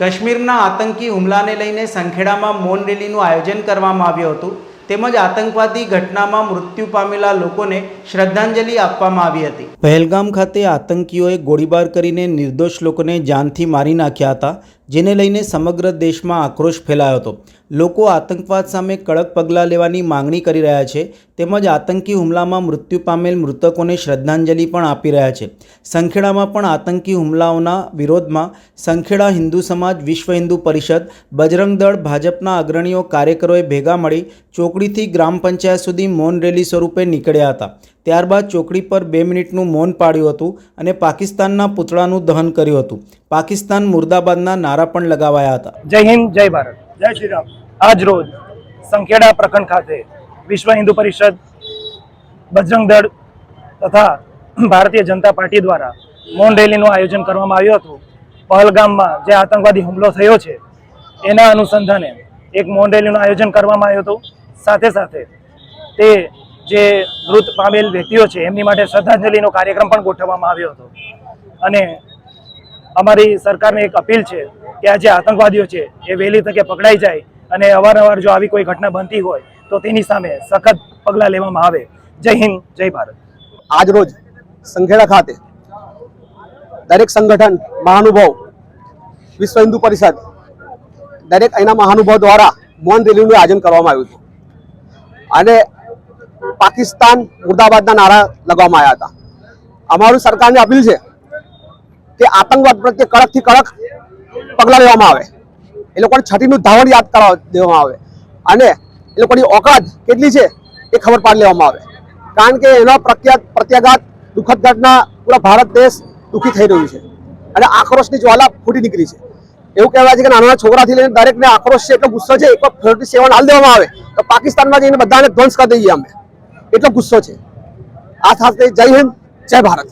કાશ્મીરના આતંકી હુમલાને લઈને સંખેડામાં મૌન રેલીનું આયોજન કરવામાં આવ્યું હતું. તેમજ આતંકવાદી ઘટનામાં મૃત્યુ પામેલા લોકોને શ્રદ્ધાંજલિ આપવામાં આવી હતી. પહેલગામ ખાતે આતંકીઓએ ગોળીબાર કરીને નિર્દોષ લોકોને જાનથી મારી નાખ્યા હતા, જેને લઈને સમગ્ર દેશમાં આક્રોશ ફેલાયો હતો. લોકો આતંકવાદ સામે કડક પગલાં લેવાની માંગણી કરી રહ્યા છે, તેમજ આતંકી હુમલામાં મૃત્યુ પામેલ મૃતકોને શ્રદ્ધાંજલિ પણ આપી રહ્યા છે. સંખેડામાં પણ આતંકી હુમલાઓના વિરોધમાં સંખેડા હિન્દુ સમાજ, વિશ્વ હિન્દુ પરિષદ, બજરંગ દળ, ભાજપના અગ્રણીઓ કાર્યકરોએ ભેગા મળી ચોકડીથી ગ્રામ પંચાયત સુધી મૌન રેલી સ્વરૂપે નીકળ્યા હતા. ત્યારબાદ ચોકડી પર બે મિનિટનું મૌન પાડ્યું હતું અને પાકિસ્તાનના પૂતળાનું દહન કર્યું હતું. પાકિસ્તાન મુર્દાબાદના નારા પણ લગાવાયા હતા. જય હિન્દ, જય ભારત. જય શ્રી રામ. આજ રોજ સંખેડા પ્રખંડ ખાતે વિશ્વ હિન્દુ પરિષદ, બજરંગ દળ તથા ભારતીય જનતા પાર્ટી દ્વારા મૌન રેલીનું આયોજન કરવામાં આવ્યું હતું. પહલગામમાં જે આતંકવાદી હુમલો થયો છે, એના અનુસંધાને એક મૌન રેલીનું આયોજન કરવામાં આવ્યું હતું. સાથે સાથે તે જે મૃત પામેલ વ્યક્તિઓ છે, એમની માટે શ્રદ્ધાંજલિનો કાર્યક્રમ પણ ગોઠવવામાં આવ્યો હતો. અને અમારી સરકારને એક અપીલ છે કે આ જે આતંકવાદીઓ છે, એ વહેલી તકે પકડાઈ જાય અને અવારનવાર જો આવી કોઈ ઘટના બનતી હોય, તો તેની સામે સખત પગલાં લેવામાં આવે. જય હિન્દ, જય ભારત. આજ રોજ સંખેડા ખાતે દરેક સંગઠન મહાનુભાવ, વિશ્વ હિન્દુ પરિષદ, દરેક અહીંના મહાનુભાવ દ્વારા મૌન રેલીનું આયોજન કરવામાં આવ્યું હતું. અને પાકિસ્તાન મુર્દાબાદના નારા લગાવવામાં આવ્યા હતા. અમારું સરકારને અપીલ છે કે આતંકવાદ પ્રત્યે કડકથી કડક પગલાં લેવામાં આવે. એ લોકોને છઠ્ઠીનું ધાવણ યાદ કરાવ દેવામાં આવે. અને એ લોકોની ઓકાત કેટલી છે એ ખબર પાડી લેવામાં આવે. કારણ કે એનો પ્રત્યાઘાત પ્રત્યાઘાત દુઃખદ ઘટના પૂરા ભારત દેશ દુઃખી થઈ રહ્યું છે. અને આક્રોશની જ્વાલા ફૂટી નીકળી છે. એવું કહેવાય છે કે નાના છોકરાથી લઈને દરેકને આક્રોશ છે એટલો ગુસ્સો છે, એક ફોર્ટી સેવન હાલ દેવામાં આવે, તો પાકિસ્તાનમાં જઈને બધાને ધ્વંસ કરી દઈએ અમે. એટલો ગુસ્સો છે. આ સાથે જય હિન્દ, જય ભારત.